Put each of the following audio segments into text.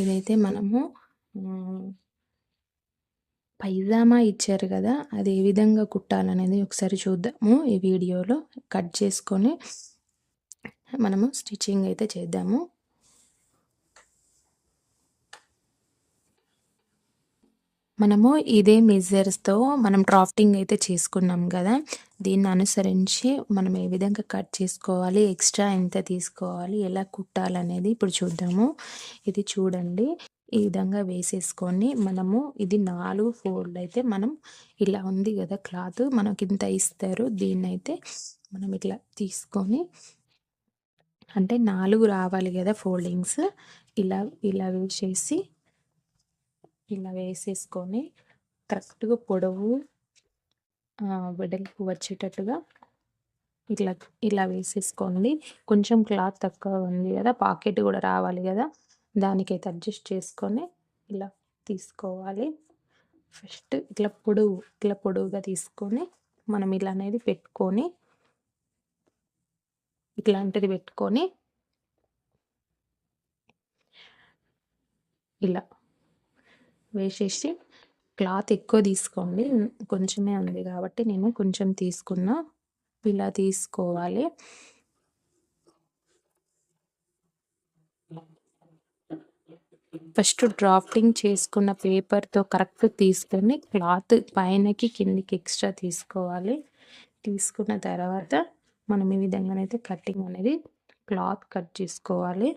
ఇదైతే మనము పైజామా ఇచ్చారు కదా అది ఏ విధంగా కుట్టాలనేది ఒకసారి చూద్దాము. ఈ వీడియోలో కట్ చేసుకొని మనము స్టిచ్చింగ్ అయితే చేద్దాము. మనము ఇదే మెజర్స్తో మనం డ్రాఫ్టింగ్ అయితే చేసుకున్నాం కదా. దీన్ని అనుసరించి మనం ఏ విధంగా కట్ చేసుకోవాలి ఎక్స్ట్రా ఎంత తీసుకోవాలి ఎలా కుట్టాలనేది ఇప్పుడు చూద్దాము. ఇది చూడండి. ఈ విధంగా వేసేసుకొని మనము ఇది నాలుగు ఫోల్డ్ అయితే మనం ఇలా ఉంది కదా క్లాత్ మనకి ఇంత ఇస్తారు. దీన్ని అయితే మనం ఇట్లా తీసుకొని అంటే నాలుగు రావాలి కదా ఫోల్డింగ్స్ ఇలా ఇలా వేసేసి ఇలా వేసేసుకొని కరెక్ట్గా పొడవు వెడల్పు వచ్చేటట్టుగా ఇట్లా ఇలా వేసేసుకోండి. కొంచెం క్లాత్ తక్కువ ఉంది కదా పాకెట్ కూడా రావాలి కదా దానికైతే అడ్జస్ట్ చేసుకొని ఇలా తీసుకోవాలి. ఫస్ట్ ఇట్లా పొడవు ఇట్లా పొడవుగా తీసుకొని మనం ఇలా అనేది పెట్టుకొని ఇట్లాంటిది పెట్టుకొని ఇలా వేసేసి క్లాత్ ఎక్కువ తీసుకోండి. కొంచెమే ఉంది కాబట్టి నేను కొంచెం తీసుకున్నా. ఇలా తీసుకోవాలి. ఫస్ట్ డ్రాఫ్టింగ్ చేసుకున్న పేపర్తో కరెక్ట్ తీసుకొని క్లాత్ పైనకి కిందికి ఎక్స్ట్రా తీసుకోవాలి. తీసుకున్న తర్వాత మనం ఈ విధంగానైతే కటింగ్ అనేది క్లాత్ కట్ చేసుకోవాలి.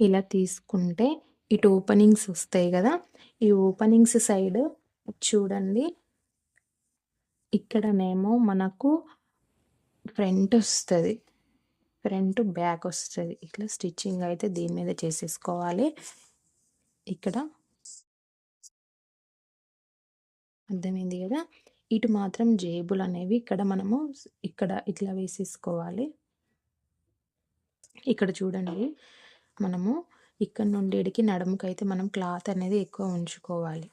ఇలా తీసుకుంటే ఇటు ఓపెనింగ్స్ వస్తాయి కదా. ఈ ఓపెనింగ్స్ సైడ్ చూడండి. ఇక్కడనేమో మనకు ఫ్రంట్ వస్తుంది. ఫ్రంట్ బ్యాక్ వస్తుంది. ఇట్లా స్టిచ్చింగ్ అయితే దీని మీద చేసేసుకోవాలి. ఇక్కడ అర్థమైంది కదా. ఇటు మాత్రం జేబులు అనేవి ఇక్కడ మనము ఇక్కడ ఇట్లా వేసేసుకోవాలి. ఇక్కడ చూడండి. మనము ఇక్కడ నుండి ఇడికి నడుముకైతే మనం క్లాత్ అనేది ఎక్కువ ఉంచుకోవాలి.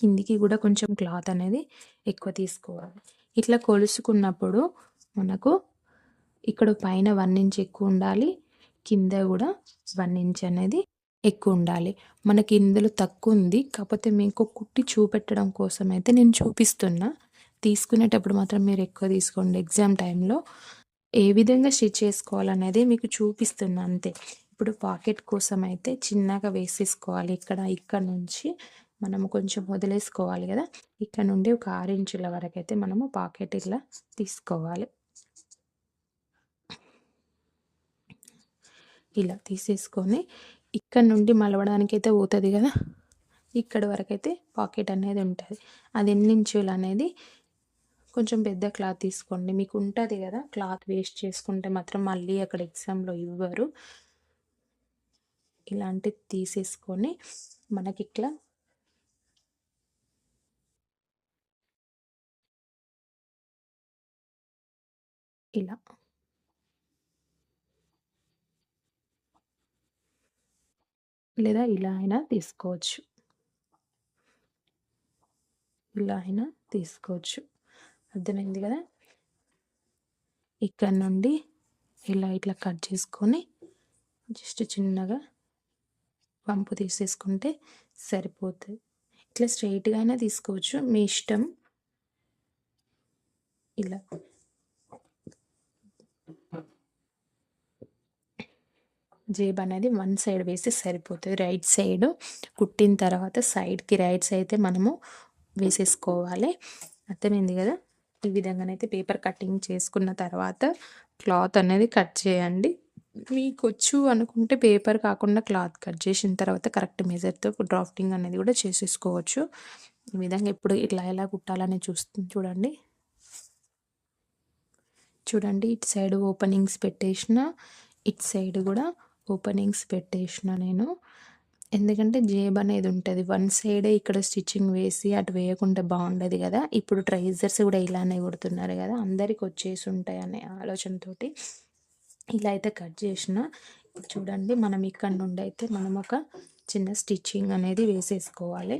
కిందికి కూడా కొంచెం క్లాత్ అనేది ఎక్కువ తీసుకోవాలి. ఇట్లా కొలుసుకున్నప్పుడు మనకు ఇక్కడ పైన వన్ ఇంచ్ ఎక్కువ ఉండాలి కింద కూడా వన్ ఇంచ్ అనేది ఎక్కువ ఉండాలి. మనకి ఇందులో తక్కువ ఉంది కాకపోతే మీకు కుట్టి చూపెట్టడం కోసం అయితే నేను చూపిస్తున్నా. తీసుకునేటప్పుడు మాత్రం మీరు ఎక్కువ తీసుకోండి. ఎగ్జామ్ టైంలో ఏ విధంగా స్టిచ్ చేసుకోవాలనేది మీకు చూపిస్తున్నా అంతే. ఇప్పుడు పాకెట్ కోసం అయితే చిన్నగా వేసేసుకోవాలి. ఇక్కడ ఇక్కడ నుంచి మనము కొంచెం వదిలేసుకోవాలి కదా. ఇక్కడ నుండి ఒక ఆరు ఇంచుల వరకు అయితే మనము పాకెట్ ఇలా తీసుకోవాలి. ఇలా తీసేసుకొని ఇక్కడ నుండి మలవడానికి అయితే పోతుంది కదా. ఇక్కడ వరకు అయితే పాకెట్ అనేది ఉంటుంది. అది ఎన్ని ఇంచులు అనేది కొంచెం పెద్ద క్లాత్ తీసుకోండి. మీకు ఉంటుంది కదా క్లాత్ వేస్ట్ చేసుకుంటే మాత్రం మళ్ళీ అక్కడ ఎగ్జామ్లో ఇవ్వరు. ఇలాంటివి తీసేసుకొని మనకి ఇట్లా ఇలా లేదా ఇలా అయినా తీసుకోవచ్చు. ఇలా అయినా తీసుకోవచ్చు. అర్థమైంది కదా? ఇక్కడ నుండి ఇలా ఇట్లా కట్ చేసుకొని జస్ట్ చిన్నగా పంపు తీసేసుకుంటే సరిపోతుంది. ఇట్లా స్ట్రైట్గానే అయినా తీసుకోవచ్చు. మీ ఇష్టం. ఇలా. జేబ్ అనేది వన్ సైడ్ వేస్తే సరిపోతుంది. రైట్ సైడ్ కుట్టిన తర్వాత సైడ్కి రైట్స్ అయితే మనము వేసేసుకోవాలి. అర్థమైంది కదా? ఈ విధంగానైతే పేపర్ కటింగ్ చేసుకున్న తర్వాత క్లాత్ అనేది కట్ చేయండి. మీకు వచ్చు అనుకుంటే పేపర్ కాకుండా క్లాత్ కట్ చేసిన తర్వాత కరెక్ట్ మెజర్తో డ్రాఫ్టింగ్ అనేది కూడా చేసేసుకోవచ్చు. ఈ విధంగా ఎప్పుడు ఇట్లా ఎలా కుట్టాలని చూస్తు చూడండి. చూడండి ఇటు సైడ్ ఓపెనింగ్స్ పెట్టేసిన ఇటు సైడ్ కూడా ఓపెనింగ్స్ పెట్టేసిన నేను. ఎందుకంటే జేబ్ అనేది ఉంటుంది వన్ సైడే ఇక్కడ స్టిచ్చింగ్ వేసి అటు వేయకుంటే బాగుండదు కదా ఇప్పుడు ట్రైజర్స్ కూడా ఇలానే కుడుతున్నారు కదా అందరికి వచ్చేసి ఉంటాయి అనే ఆలోచనతోటి ఇలా అయితే కట్ చేసిన. చూడండి మనం ఇక్కడ నుండి అయితే మనం ఒక చిన్న స్టిచ్చింగ్ అనేది వేసేసుకోవాలి.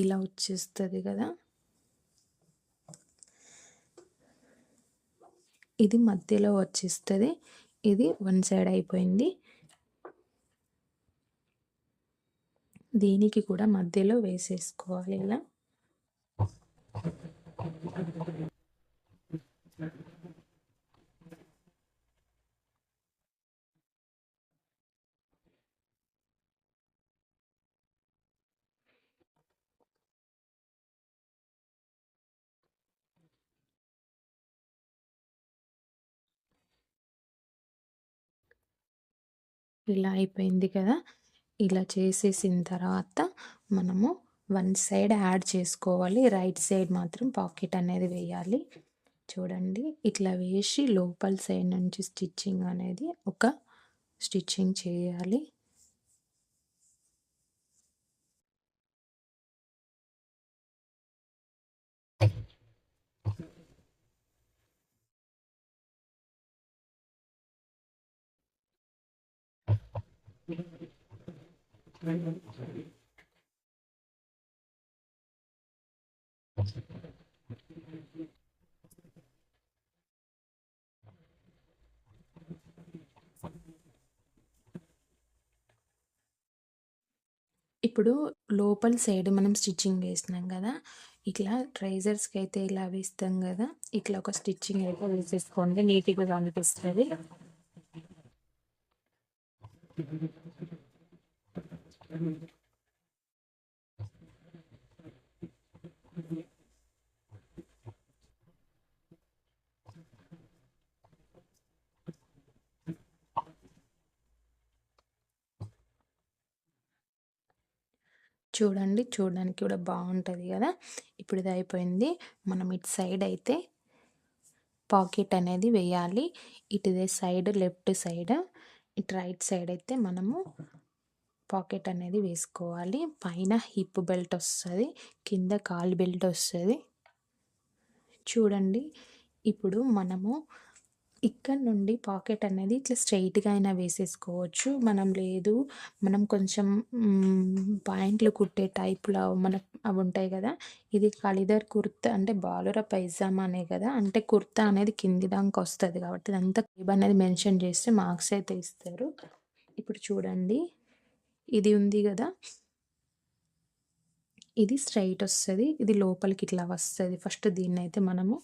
ఇలా వచ్చేస్తుంది కదా. ఇది మధ్యలో వచ్చేస్తుంది. ఇది వన్ సైడ్ అయిపోయింది. దీనికి కూడా మధ్యలో వేసేసుకోవాలి ఇలా. ఇలా అయిపోయింది కదా! ఇలా చేసేసిన తర్వాత మనము వన్ సైడ్ యాడ్ చేసుకోవాలి. రైట్ సైడ్ మాత్రం పాకెట్ అనేది వేయాలి. చూడండి ఇట్లా వేసి లోపల సైడ్ నుంచి స్టిచ్చింగ్ అనేది ఒక స్టిచ్చింగ్ చేయాలి. ఇప్పుడు లోపల సైడ్ మనం స్టిచ్చింగ్ వేసినాం కదా ఇట్లా ట్రైజర్స్కి అయితే ఇలా వేస్తాం కదా ఇట్లా ఒక స్టిచ్చింగ్ అయితే వేసేసుకోండి నీట్గా కనిపిస్తుంది. చూడండి చూడడానికి కూడా బాగుంటుంది కదా. ఇప్పుడు ఇది అయిపోయింది. మనం ఇటు సైడ్ అయితే పాకెట్ అనేది వేయాలి. ఇటుదే సైడ్ లెఫ్ట్ సైడ్. ఇటు రైట్ సైడ్ అయితే మనము పాకెట్ అనేది వేసుకోవాలి. పైన హిప్ బెల్ట్ వస్తుంది కింద కాల్ బెల్ట్ వస్తుంది. చూడండి ఇప్పుడు మనము ఇక్కడ నుండి పాకెట్ అనేది ఇట్లా స్ట్రైట్గా అయినా వేసేసుకోవచ్చు. మనం లేదు మనం కొంచెం పాయింట్లు కుట్టే టైప్లో మన అవి ఉంటాయి కదా ఇది కలిదర్ కుర్తా అంటే బాలుర పైజామా అనే కదా అంటే కుర్తా అనేది కింది దాకా వస్తుంది కాబట్టి ఇదంతా అనేది మెన్షన్ చేస్తే మార్క్స్ అయితే ఇస్తారు. ఇప్పుడు చూడండి ఇది ఉంది కదా ఇది స్ట్రైట్ వస్తుంది ఇది లోపలికి ఇట్లా వస్తుంది. ఫస్ట్ దీన్ని అయితే మనము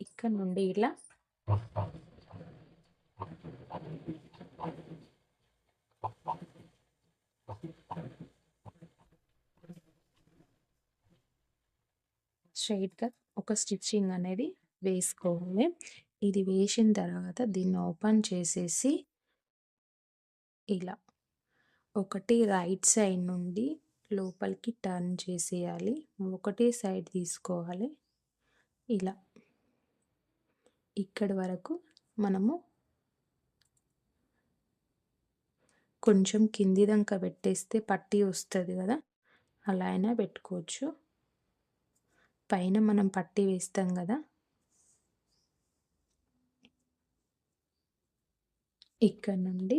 ఇక్కడ నుండి ఇలా స్ట్రైట్గా ఒక స్టిచ్చింగ్ అనేది వేసుకోవాలి. ఇది వేసిన తర్వాత దీన్ని ఓపెన్ చేసేసి ఇలా ఒకటి రైట్ సైడ్ నుండి లోపలికి టర్న్ చేసేయాలి. ఒకటే సైడ్ తీసుకోవాలి. ఇలా ఇక్కడి వరకు మనము కొంచెం కింది దాకా పెట్టేస్తే పట్టి వస్తుంది కదా అలా అయినా పెట్టుకోవచ్చు. పైన మనం పట్టి వేస్తాం కదా. ఇక్కడ నుండి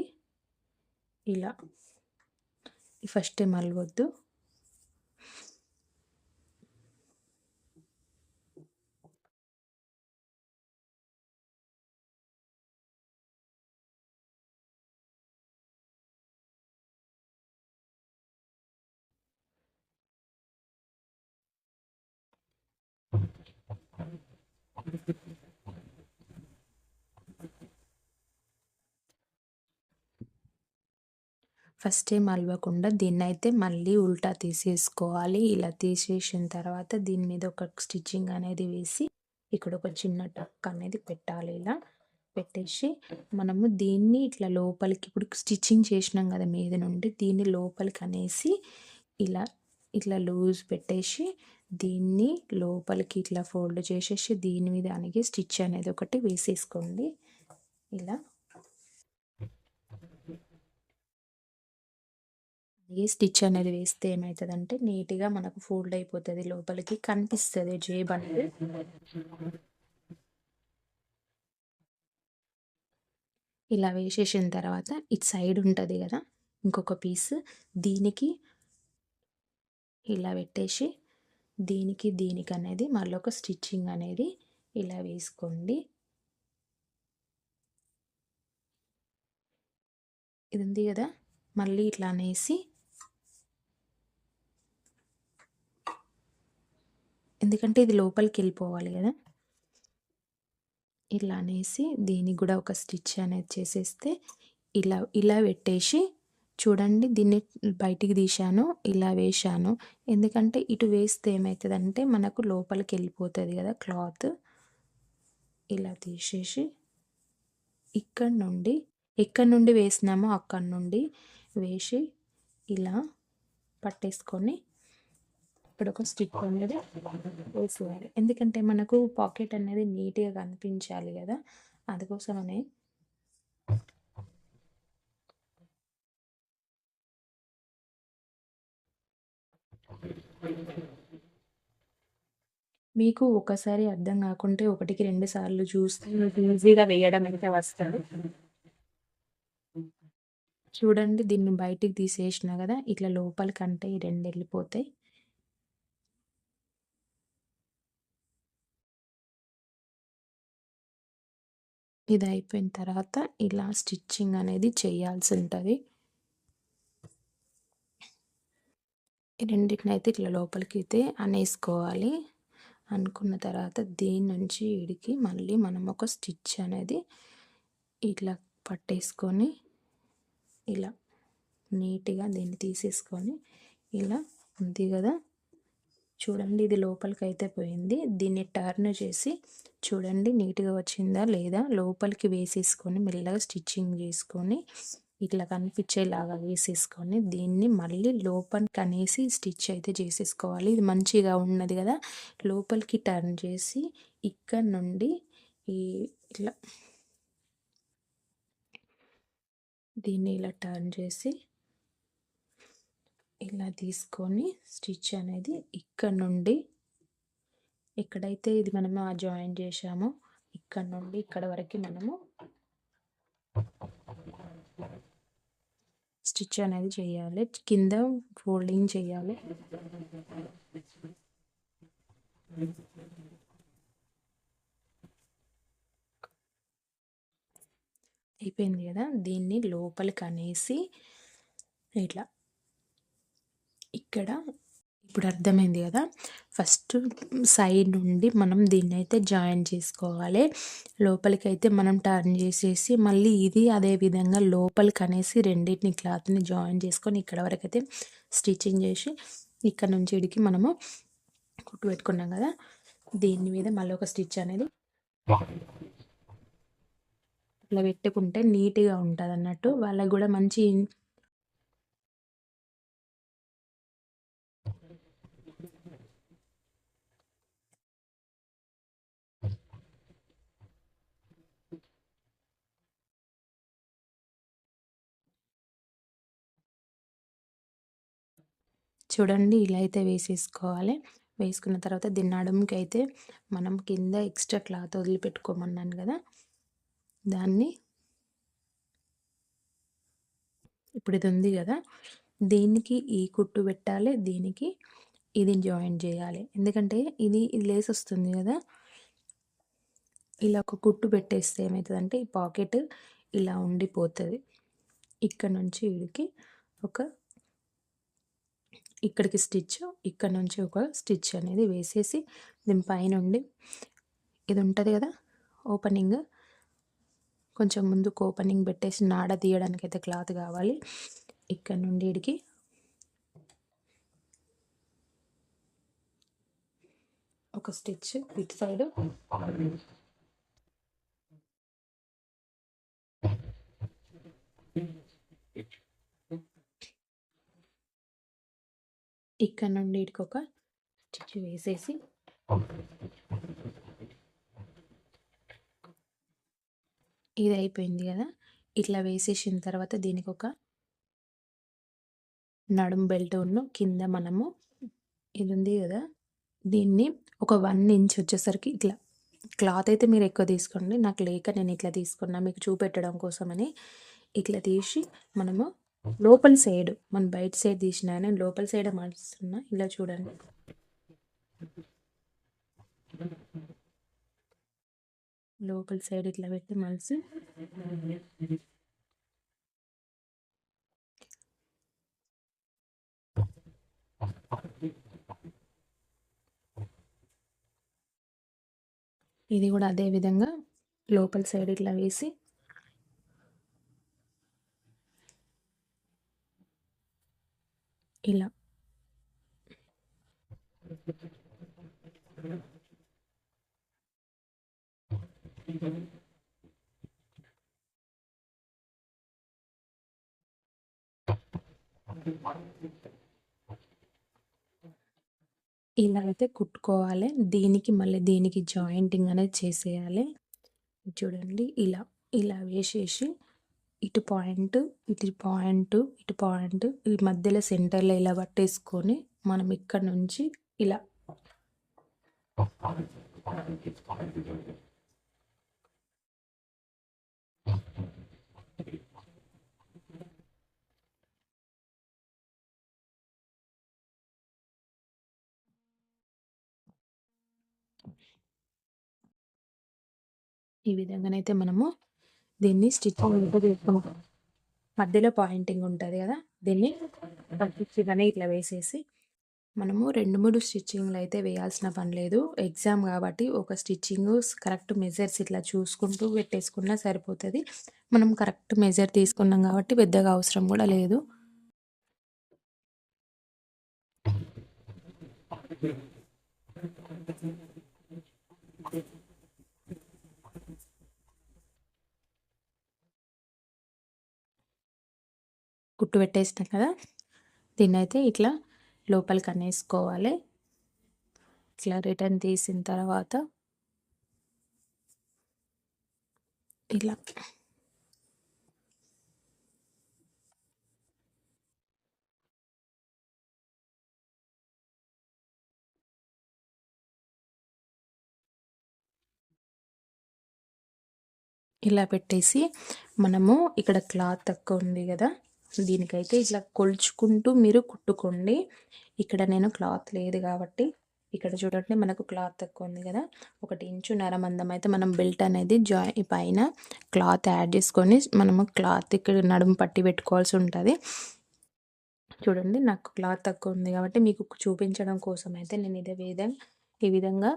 ఇలా. ఫస్ట్ మలవద్దు ఫస్ట్ ఏం అలవకుండా దీన్ని అయితే మళ్ళీ ఉల్టా తీసేసుకోవాలి. ఇలా తీసేసిన తర్వాత దీని మీద ఒక స్టిచ్చింగ్ అనేది వేసి ఇక్కడ ఒక చిన్న టక్ అనేది పెట్టాలి ఇలా. పెట్టేసి మనము దీన్ని ఇట్లా లోపలికి ఇప్పుడు స్టిచ్చింగ్ చేసినాం కదా మీద నుండి దీన్ని లోపలికి అనేసి ఇలా ఇట్లా లూజ్ పెట్టేసి దీన్ని లోపలికి ఇట్లా ఫోల్డ్ చేసేసి దీని మీద అనిగి స్టిచ్ అనేది ఒకటి వేసేసుకోండి. ఇలా. అలాగే స్టిచ్ అనేది వేస్తే ఏమవుతుందంటే నీట్గా మనకు ఫోల్డ్ అయిపోతుంది లోపలికి కనిపిస్తుంది జేబ్ అనేది. ఇలా వేసేసిన తర్వాత ఇటు సైడ్ ఉంటుంది కదా ఇంకొక పీస్ దీనికి ఇలా పెట్టేసి దీనికి దీనికి అనేది మళ్ళీ ఒక స్టిచ్చింగ్ అనేది ఇలా వేసుకోండి. ఇది ఉంది కదా? మళ్ళీ ఇట్లా అనేసి ఎందుకంటే ఇది లోపలికి వెళ్ళిపోవాలి కదా? ఇలా అనేసి దీనికి కూడా ఒక స్టిచ్ అనేది చేసేస్తే ఇలా ఇలా పెట్టేసి చూడండి దీన్ని బయటికి తీశాను ఇలా వేశాను. ఎందుకంటే ఇటు వేస్తే ఏమవుతుందంటే మనకు లోపలికి వెళ్ళిపోతుంది కదా క్లాత్. ఇలా తీసేసి ఇక్కడ నుండి ఎక్కడి నుండి వేసినామో అక్కడి నుండి వేసి ఇలా పట్టేసుకొని ఇప్పుడు ఒక స్టిక్ అనేది వేసేయాలి. ఎందుకంటే మనకు పాకెట్ అనేది నీట్గా కనిపించాలి కదా అందుకోసమనే మీకు ఒకసారి అర్థం కాకుంటే ఒకటికి రెండు సార్లు చూస్తే ఈజీగా వేయడం అయితే వస్తుంది. చూడండి దీన్ని బయటికి తీసేసిన కదా ఇట్లా లోపలికి అంటే ఈ రెండు వెళ్ళిపోతాయి. ఇది అయిపోయిన తర్వాత ఇలా స్టిచ్చింగ్ అనేది చేయాల్సి ఉంటుంది. రెండింటిని అయితే ఇట్లా లోపలికి అయితే అనేసుకోవాలి. అనుకున్న తర్వాత దీని నుంచి ఇడికి మళ్ళీ మనం ఒక స్టిచ్ అనేది ఇట్లా పట్టేసుకొని ఇలా నీట్గా దీన్ని తీసేసుకొని ఇలా ఉంది కదా. చూడండి ఇది లోపలికి అయితే పోయింది. దీన్ని టర్న్ చేసి చూడండి నీట్గా వచ్చిందా లేదా. లోపలికి వేసేసుకొని మెల్లగా స్టిచ్చింగ్ చేసుకొని ఇట్లా కనిపించేలాగా వేసేసుకొని దీన్ని మళ్ళీ లోపలికి అనేసి స్టిచ్ అయితే చేసేసుకోవాలి. ఇది మంచిగా ఉన్నది కదా. లోపలికి టర్న్ చేసి ఇక్కడ నుండి ఈ ఇట్లా దీన్ని ఇలా టర్న్ చేసి ఇలా తీసుకొని స్టిచ్ అనేది ఇక్కడ నుండి ఎక్కడైతే ఇది మనము జాయిన్ చేసామో ఇక్కడ నుండి ఇక్కడ వరకు మనము స్టిచ్ అనేది చేయాలి. కింద ఫోల్డింగ్ చేయాలి. అయిపోయింది కదా? దీన్ని లోపలికి అనేసి ఇట్లా. ఇక్కడ ఇప్పుడు అర్థమైంది కదా. ఫస్ట్ సైడ్ నుండి మనం దీన్ని అయితే జాయిన్ చేసుకోవాలి. లోపలికి అయితే మనం టర్న్ చేసేసి మళ్ళీ ఇది అదే విధంగా లోపలికి అనేసి రెండింటిని క్లాత్ని జాయిన్ చేసుకొని ఇక్కడ వరకు అయితే స్టిచ్చింగ్ చేసి ఇక్కడ నుంచి ఇడికి మనము కుట్టు పెట్టుకున్నాం కదా. దీని మీద మళ్ళీ ఒక స్టిచ్ అనేది ఇట్లా పెట్టుకుంటే నీట్గా ఉంటుంది అన్నట్టు వాళ్ళకి కూడా మంచి చూడండి ఇలా అయితే వేసేసుకోవాలి. వేసుకున్న తర్వాత దీన్ని నడుముకి అయితే మనం కింద ఎక్స్ట్రా క్లాత్ వదిలిపెట్టుకోమన్నాను కదా. దాన్ని ఇప్పుడు ఇది ఉంది కదా. దీనికి ఈ కుట్టు పెట్టాలి. దీనికి ఇది జాయిన్ చేయాలి. ఎందుకంటే ఇది ఇది లేస్ వస్తుంది కదా. ఇలా ఒక కుట్టు పెట్టేస్తే ఏమవుతుందంటే ఈ పాకెట్ ఇలా ఉండిపోతుంది. ఇక్కడ నుంచి వీడికి ఒక ఇక్కడికి స్టిచ్ ఇక్కడ నుంచి ఒక స్టిచ్ అనేది వేసేసి దీని పైనుండి ఇది ఉంటుంది కదా ఓపెనింగ్. కొంచెం ముందుకు ఓపెనింగ్ పెట్టేసి నాడ తీయడానికి అయితే క్లాత్ కావాలి. ఇక్కడ నుండి ఇడికి ఒక స్టిచ్ ఇటు సైడ్. ఇక్కడ నుండి ఇటుకు ఒక స్టిచ్ వేసేసి ఇది అయిపోయింది కదా? ఇట్లా వేసేసిన తర్వాత దీనికి ఒక నడుం బెల్ట్ ఉన్న కింద మనము ఇది ఉంది కదా? దీన్ని ఒక వన్ ఇంచ్ వచ్చేసరికి ఇట్లా క్లాత్ అయితే మీరు ఎక్కువ తీసుకోండి. నాకు లేక నేను ఇట్లా తీసుకున్నా. మీకు చూపెట్టడం కోసమని ఇట్లా తీసి మనము లోపల సైడ్ మనం బయట సైడ్ తీసిన నేను లోపల సైడ్ మార్చుతున్నా ఇలా చూడండి. లోపల సైడ్ ఇట్లా పెట్టి మలిసి. ఇది కూడా అదే విధంగా లోపల సైడ్ ఇట్లా వేసి ఇలా. ఇలా అయితే కుట్టుకోవాలి. దీనికి మళ్ళీ దీనికి జాయింటింగ్ అనేది చేసేయాలి. చూడండి ఇలా ఇలా వేసేసి ఇటు పాయింట్ ఇటు పాయింట్ ఇటు పాయింట్ ఈ మధ్యలో సెంటర్లో ఇలా పట్టేసుకొని మనం ఇక్కడ నుంచి ఇలా. ఈ విధంగానైతే మనము దీన్ని స్టిచ్చింగ్ చేసుకుంటాం మధ్యలో పాయింటింగ్ ఉంటుంది కదా దీన్ని స్టిచ్చింగ్ ఇట్లా వేసేసి మనము రెండు మూడు స్టిచ్చింగ్లు అయితే వేయాల్సిన పని లేదు. ఎగ్జామ్ కాబట్టి ఒక స్టిచ్చింగ్ కరెక్ట్ మెజర్స్ ఇట్లా చూసుకుంటూ పెట్టేసుకున్నా సరిపోతుంది. మనం కరెక్ట్ మెజర్ తీసుకున్నాం కాబట్టి పెద్దగా అవసరం కూడా లేదు. కుట్టు పెట్టేసినాం కదా దీన్ని అయితే ఇట్లా లోపలికి అనేసుకోవాలి. ఇట్లా రిటర్న్ తీసిన తర్వాత ఇలా. ఇలా పెట్టేసి మనము ఇక్కడ క్లాత్ తక్కువ ఉంది కదా దీనికైతే ఇట్లా కొలుచుకుంటూ మీరు కుట్టుకోండి. ఇక్కడ నేను క్లాత్ లేదు కాబట్టి ఇక్కడ చూడండి మనకు క్లాత్ తక్కువ ఉంది కదా. ఒకటి ఇంచు నరమందం అయితే మనం బెల్ట్ అనేది జాయి పైన క్లాత్ యాడ్ చేసుకొని మనము క్లాత్ ఇక్కడ నడుము పట్టి పెట్టుకోవాల్సి ఉంటుంది. చూడండి నాకు క్లాత్ తక్కువ ఉంది కాబట్టి మీకు చూపించడం కోసం అయితే నేను ఇదే విధంగా ఈ విధంగా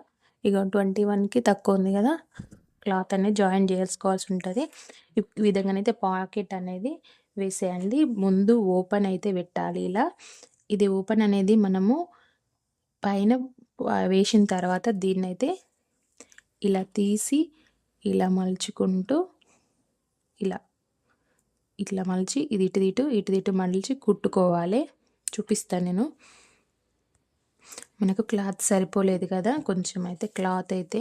ఇక ట్వంటీ వన్కి తక్కువ ఉంది కదా. క్లాత్ అనేది జాయిన్ చేసుకోవాల్సి ఉంటుంది. ఈ విధంగానైతే పాకెట్ అనేది వేసేయండి. ముందు ఓపెన్ అయితే పెట్టాలి ఇలా. ఇది ఓపెన్ అనేది మనము పైన వేసిన తర్వాత దీన్ని అయితే ఇలా తీసి ఇలా మలుచుకుంటూ ఇలా ఇట్లా మలిచి ఇది ఇటు ఇటు ఇటు ఇటు మలిచి కుట్టుకోవాలి. చూపిస్తాను నేను. మనకు క్లాత్ సరిపోలేదు కదా కొంచెం అయితే క్లాత్ అయితే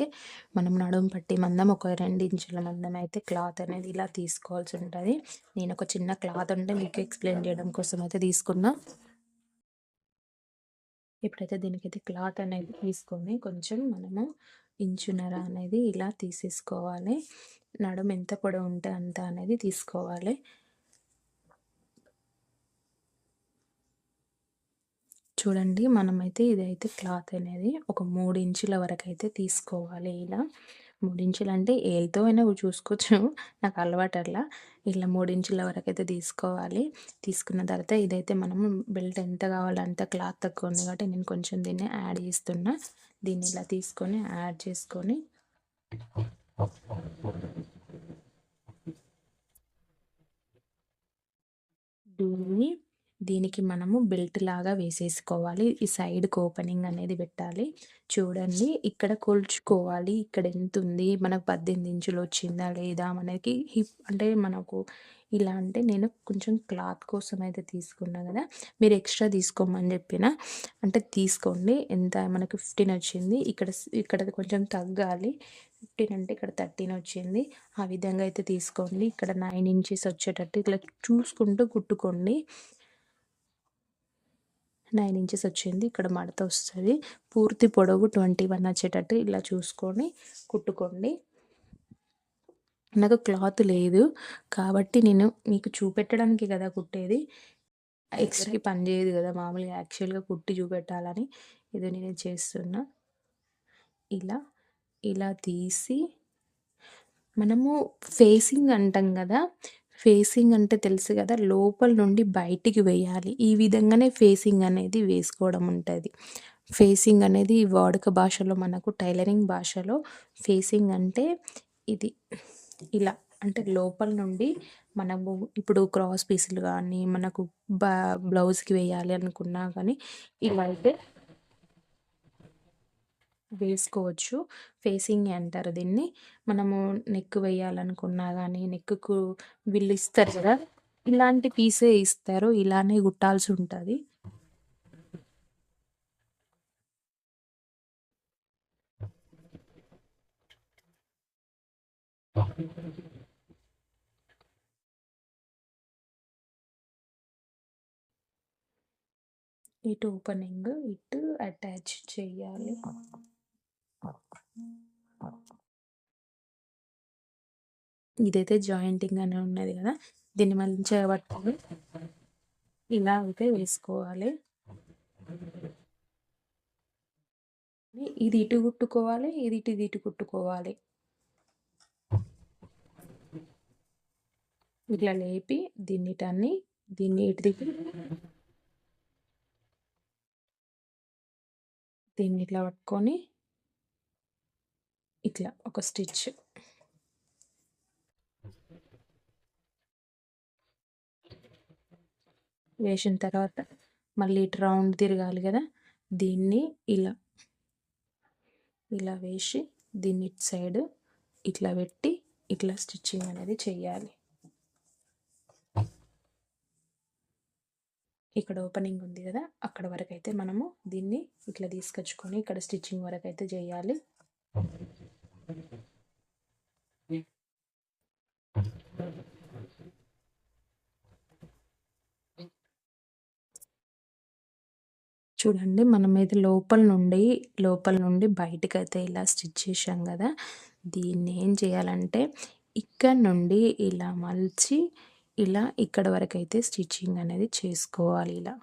మనం నడుము పట్టి మందం ఒక రెండు ఇంచుల మందం అయితే క్లాత్ అనేది ఇలా తీసుకోవాల్సి ఉంటుంది. నేను ఒక చిన్న క్లాత్ ఉంటే మీకు ఎక్స్ప్లెయిన్ చేయడం కోసం అయితే తీసుకున్నా. ఇప్పుడైతే దీనికైతే క్లాత్ అనేది తీసుకొని కొంచెం మనము ఇంచున్నర అనేది ఇలా తీసేసుకోవాలి. నడుము ఎంత పొడవు ఉంటే అంత అనేది తీసుకోవాలి. చూడండి మనమైతే ఇదైతే క్లాత్ అనేది ఒక మూడు ఇంచుల వరకు అయితే తీసుకోవాలి ఇలా. మూడు ఇంచులు అంటే ఏళ్ళతో అయినా చూసుకోవచ్చు నాకు అలవాటు అట్లా ఇలా మూడు ఇంచుల వరకు అయితే తీసుకోవాలి. తీసుకున్న తర్వాత ఇదైతే మనం బెల్ట్ ఎంత కావాలో అంత క్లాత్ తక్కువ ఉంది కాబట్టి నేను కొంచెం దీన్ని యాడ్ చేస్తున్నా. దీన్ని ఇలా తీసుకొని యాడ్ చేసుకొని దీన్ని దీనికి మనము బెల్ట్ లాగా వేసేసుకోవాలి. ఈ సైడ్కి ఓపెనింగ్ అనేది పెట్టాలి. చూడండి ఇక్కడ కొలుచుకోవాలి. ఇక్కడ ఎంత ఉంది? మనకు పద్దెనిమిది ఇంచులు వచ్చిందా లేదా? మనకి హిప్ అంటే మనకు ఇలా అంటే నేను కొంచెం క్లాత్ కోసం అయితే తీసుకున్నా కదా మీరు ఎక్స్ట్రా తీసుకోమని చెప్పిన. అంటే తీసుకోండి. ఎంత? మనకు ఫిఫ్టీన్ వచ్చింది. ఇక్కడ ఇక్కడ కొంచెం తగ్గాలి. ఫిఫ్టీన్ అంటే ఇక్కడ థర్టీన్ వచ్చింది. ఆ విధంగా అయితే తీసుకోండి. ఇక్కడ నైన్ ఇంచెస్ వచ్చేటట్టు ఇట్లా చూసుకుంటూ కుట్టుకోండి. నైన్ ఇంచెస్ వచ్చింది. ఇక్కడ మడత వస్తుంది. పూర్తి పొడవు ట్వంటీ వన్ వచ్చేటట్టు ఇలా చూసుకొని కుట్టుకోండి. నాకు క్లాత్ లేదు. కాబట్టి నేను మీకు చూపెట్టడానికి కదా కుట్టేది. ఎక్స్ట్రాకి పని చేయదు కదా మామూలుగా. యాక్చువల్గా కుట్టి చూపెట్టాలని ఇది నేను చేస్తున్నా. ఇలా ఇలా తీసి మనము ఫేసింగ్ అంటాం కదా. ఫేసింగ్ అంటే తెలుసు కదా లోపల నుండి బయటికి వేయాలి. ఈ విధంగానే ఫేసింగ్ అనేది వేసుకోవడం ఉంటుంది. ఫేసింగ్ అనేది వాడుక భాషలో మనకు టైలరింగ్ భాషలో ఫేసింగ్ అంటే ఇది ఇలా అంటే లోపల నుండి మనము ఇప్పుడు క్రాస్ పీసులు కానీ మనకు బ బ్లౌజ్కి వేయాలి అనుకున్నా కానీ ఇలా అయితే వేసుకోవచ్చు. ఫేసింగ్ అంటారు దీన్ని. మనము నెక్ వేయాలనుకున్నా కానీ నెక్కు వీళ్ళు ఇస్తారు కదా ఇలాంటి పీసే ఇస్తారు. ఇలానే కుట్టాల్సి ఉంటుంది. ఇటు ఓపెనింగ్ ఇటు అటాచ్ చేయాలి. ఇదైతే జాయింటింగ్ అని ఉన్నది కదా దీన్ని మంచిగా పట్టుకొని ఇలా అయితే వేసుకోవాలి. ఇది ఇటు కుట్టుకోవాలి ఇది ఇటు ఇది ఇటు కుట్టుకోవాలి. ఇట్లా లేపి దీన్నిటన్ని దీన్ని ఇటు దిగి దీన్ని ఇట్లా పట్టుకొని ఇట్లా ఒక స్టిచ్. వేసిన తర్వాత మళ్ళీ ఇటు రౌండ్ తిరగాలి కదా దీన్ని ఇలా ఇలా వేసి దీన్ని ఇటు సైడ్ ఇట్లా పెట్టి ఇట్లా స్టిచ్చింగ్ అనేది చేయాలి ఇక్కడ ఓపెనింగ్ ఉంది కదా అక్కడ వరకు అయితే మనము దీన్ని ఇట్లా తీసుకొచ్చుకొని ఇక్కడ స్టిచ్చింగ్ వరకు అయితే చేయాలి చూడండి మనం అయితే లోపల నుండి లోపల నుండి బయటకు అయితే ఇలా స్టిచ్ చేసాం కదా దీన్ని ఏం చేయాలంటే ఇక్కడ నుండి ఇలా మలిచి ఇలా ఇక్కడ వరకు అయితే స్టిచ్చింగ్ అనేది చేసుకోవాలి ఇలా.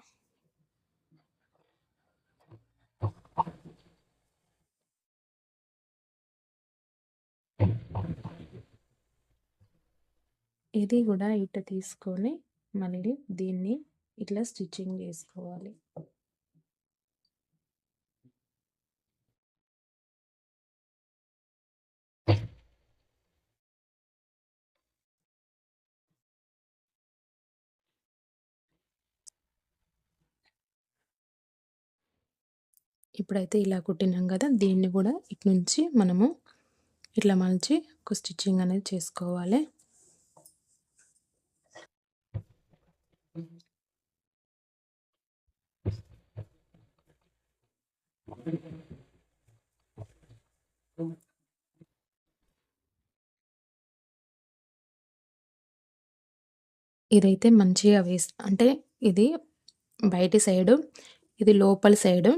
ఇది కూడా ఇట్ట తీసుకొని మళ్ళీ దీన్ని ఇట్లా స్టిచ్చింగ్ చేసుకోవాలి. ఇప్పుడైతే ఇలా కుట్టినాం కదా దీన్ని కూడా ఇటు నుంచి మనము ఇట్లా మలిచి ఒక స్టిచ్చింగ్ అనేది చేసుకోవాలి. ఇదైతే మంచిగా వేస్ అంటే ఇది బయటి సైడు ఇది లోపల సైడు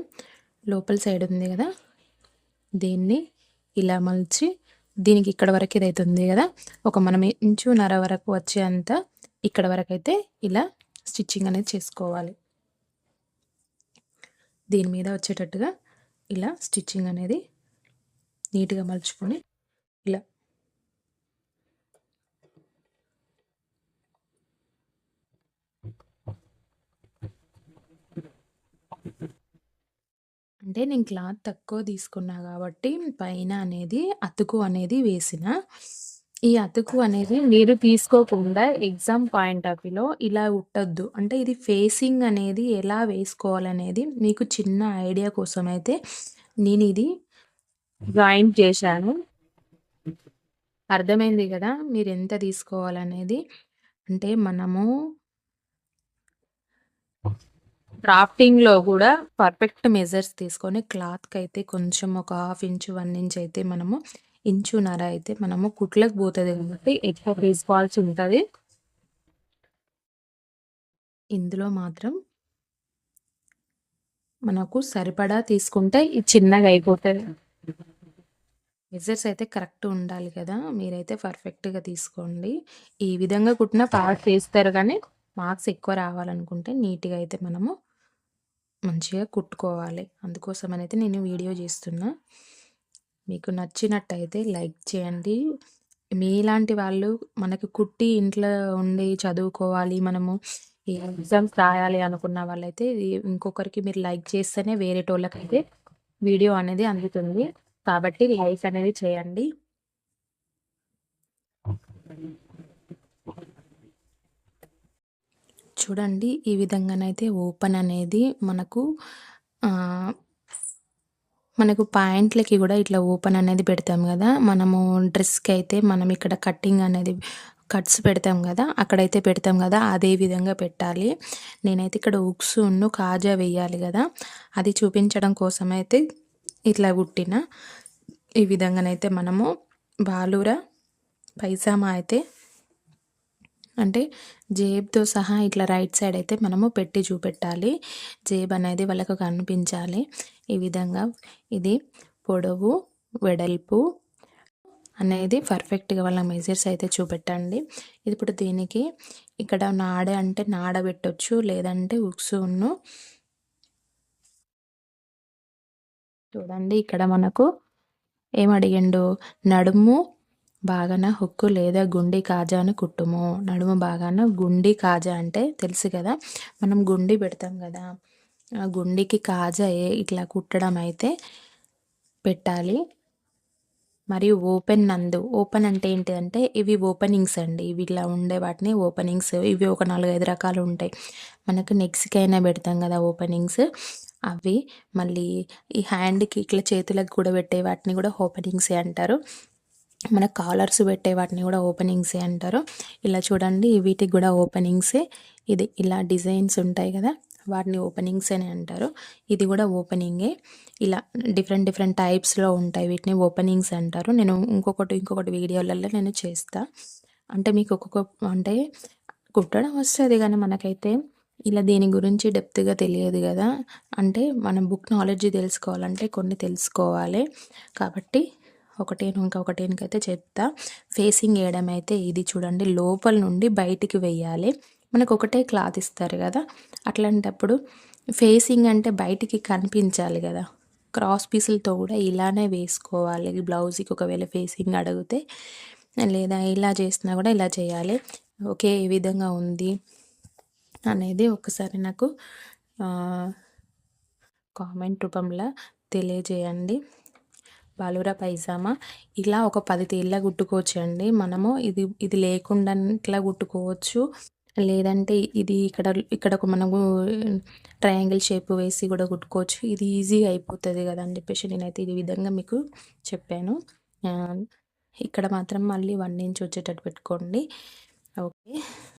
లోపల సైడ్ ఉంది కదా దీన్ని ఇలా మలిచి దీనికి ఇక్కడ వరకు ఇది ఉంది కదా. ఒక మనం ఇంచు నర వరకు వచ్చేంత ఇక్కడ వరకు అయితే ఇలా స్టిచ్చింగ్ అనేది చేసుకోవాలి. దీని మీద వచ్చేటట్టుగా ఇలా స్టిచ్చింగ్ అనేది నీట్గా మలుచుకొని ఇలా అంటే నేను క్లాత్ తక్కువ తీసుకున్నా కాబట్టి పైన అనేది అతుకు అనేది వేసిన ఈ అతుకు అనేది మీరు తీసుకోకుండా ఎగ్జామ్ పాయింట్ ఆఫ్ వ్యూలో ఇలా ఉట్టద్దు అంటే ఇది ఫేసింగ్ అనేది ఎలా వేసుకోవాలనేది మీకు చిన్న ఐడియా కోసం అయితే నేను ఇది జాయింట్ చేశాను. అర్థమైంది కదా మీరు ఎంత తీసుకోవాలనేది. అంటే మనము డ్రాఫ్టింగ్‌లో కూడా పర్ఫెక్ట్ మెజర్స్ తీసుకొని క్లాత్ అయితే కొంచెం ఒక హాఫ్ ఇంచు, వన్ ఇంచ్ అయితే మనము ఇంచున్నర అయితే మనము కుట్లకు పోతుంది కాబట్టి ఎక్కువ తీసుకోవాల్సి ఉంటుంది ఇందులో మాత్రం మనకు సరిపడా తీసుకుంటే ఇది చిన్నగా అయిపోతుంది మెజర్స్ అయితే కరెక్ట్ ఉండాలి కదా! మీరైతే పర్ఫెక్ట్‌గా తీసుకోండి. ఈ విధంగా కుట్టిన పాస్ చేస్తారు కానీ మార్క్స్ ఎక్కువ రావాలనుకుంటే నీట్‌గా అయితే మనము మంచిగా కుట్టుకోవాలి. అందుకోసం అనేది నేను వీడియో చేస్తున్నా. మీకు నచ్చినట్టయితే లైక్ చేయండి. మీలాంటి వాళ్ళు మనకి కుట్టి ఇంట్లో ఉండి చదువుకోవాలి మనము ఈ ఎగ్జామ్స్ రాయాలి అనుకున్న వాళ్ళైతే ఇంకొకరికి మీరు లైక్ చేస్తేనే వేరేటోళ్ళకైతే వీడియో అనేది అందుతుంది. కాబట్టి లైక్ అనేది చేయండి. చూడండి ఈ విధంగానైతే ఓపెన్ అనేది మనకు మనకు పాయింట్లకి కూడా ఇట్లా ఓపెన్ అనేది పెడతాం కదా! మనము డ్రెస్‌కి అయితే మనం ఇక్కడ కట్టింగ్ అనేది కట్స్ పెడతాం కదా! అక్కడైతే పెడతాం కదా! అదే విధంగా పెట్టాలి. నేనైతే ఇక్కడ ఉక్స్ ఉన్ను కాజా వేయాలి కదా! అది చూపించడం కోసమైతే ఇట్లా కుట్టిన. ఈ విధంగానైతే మనము బాలుర పైజామా అయితే అంటే జేబుతో సహా ఇట్లా రైట్ సైడ్ అయితే మనము పెట్టి చూపెట్టాలి. జేబు అనేది వాళ్ళకు కనిపించాలి. ఈ విధంగా ఇది పొడవు, వెడల్పు అనేది పర్ఫెక్ట్‌గా వాళ్ళ మెజర్స్ అయితే చూపెట్టండి. ఇప్పుడు దీనికి ఇక్కడ నాడ అంటే నాడ పెట్టొచ్చు. లేదంటే ఉక్సును చూడండి ఇక్కడ మనకు ఏమడిగిండు? నడుము బాగాన హుక్కు లేదా గుండి కాజాను కుట్టుము. నడుము బాగాన గుండి కాజా అంటే తెలుసు కదా! మనం గుండి పెడతాం కదా! ఆ గుండికి కాజా ఏ ఇట్లా కుట్టడం అయితే పెట్టాలి. మరియు ఓపెన్ నందు ఓపెన్ అంటే ఏంటిదంటే ఇవి ఓపెనింగ్స్ అండి. ఇవి ఇట్లా ఉండే వాటిని ఓపెనింగ్స్. ఇవి ఒక 4, 5 రకాలు ఉంటాయి. మనకు నెక్స్‌కైనా పెడతాం కదా ఓపెనింగ్స్. అవి మళ్ళీ ఈ హ్యాండ్‌కి ఇట్లా చేతులకు కూడా పెట్టే వాటిని కూడా ఓపెనింగ్సే అంటారు. మన కాలర్స్ పెట్టే వాటిని కూడా ఓపెనింగ్సే అంటారు. ఇలా చూడండి వీటికి కూడా ఓపెనింగ్సే. ఇది ఇలా డిజైన్స్ ఉంటాయి కదా! వాటిని ఓపెనింగ్స్ అని అంటారు. ఇది కూడా ఓపెనింగే. ఇలా డిఫరెంట్ డిఫరెంట్ టైప్స్‌లో ఉంటాయి. వీటిని ఓపెనింగ్స్ అంటారు. నేను ఇంకొకటి ఇంకొకటి వీడియోలలో నేను చేస్తా. అంటే మీకు ఒక్కొక్క అంటే కుట్టడం వస్తుంది కానీ మనకైతే ఇలా దీని గురించి డెప్త్‌గా తెలియదు కదా! అంటే మనం బుక్ నాలెడ్జ్ తెలుసుకోవాలంటే కొన్ని తెలుసుకోవాలి. కాబట్టి ఒకటేను ఇంకా ఒకటేనికైతే చెప్తా. ఫేసింగ్ వేయడం అయితే ఇది చూడండి లోపల నుండి బయటికి వెయ్యాలి. మనకు ఒకటే క్లాత్ ఇస్తారు కదా! అట్లాంటప్పుడు ఫేసింగ్ అంటే బయటికి కనిపించాలి కదా! క్రాస్ పీసులతో కూడా ఇలానే వేసుకోవాలి. బ్లౌజ్‌కి ఒకవేళ ఫేసింగ్ అడిగితే లేదా ఇలా చేసినా కూడా ఇలా చేయాలి. ఓకే ఏ విధంగా ఉంది అనేది ఒకసారి నాకు కామెంట్ రూపంలో తెలియజేయండి. బాలురా పైజామా ఇలా ఒక 10 తీళ్ళ కుట్టుకోవచ్చండి. మనము ఇది ఇది లేకుండా ఇట్లా కుట్టుకోవచ్చు. లేదంటే ఇది ఇక్కడ ఇక్కడ ఒక మనము ట్రయాంగిల్ షేప్ వేసి కూడా కుట్టుకోవచ్చు. ఇది ఈజీగా అయిపోతుంది కదా! అని చెప్పేసి నేనైతే ఈ విధంగా మీకు చెప్పాను. ఇక్కడ మాత్రం మళ్ళీ వన్ ఇంచ్ వచ్చేటట్టు పెట్టుకోండి. ఓకే.